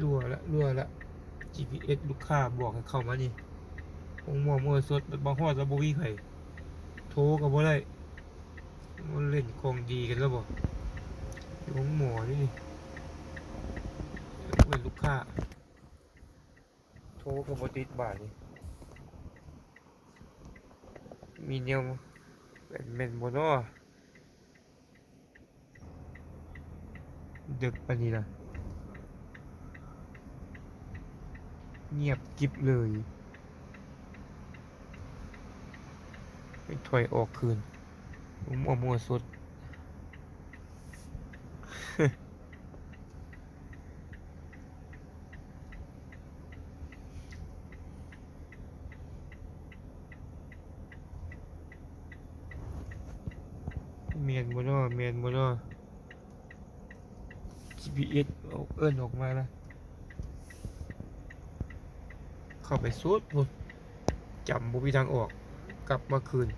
รั่วละรั่วละ GPS ลูกค้าบอกให้เข้ามานี่คงมัวมัวสดบางฮอดแล้วบ่มีไผโทรก็บ่ได้มันเล่นของดีกันแล้วบ่อยู่ของหมอนี่นี่เป็นลูกค้า โทรก็บ่ติดบาทนี่มีแนวเป็นแม่นบ่เนาะดึกปานนี้ล่ะ เงียบกิบเลยไปถอยออกคืนมัวมัวสดเมียนบ่เนาะเมียนบ่เนาะ GPS เอาเอิ้นออกมาละ เข้าไปสุดจำบุพีทางออก กลับมาคืน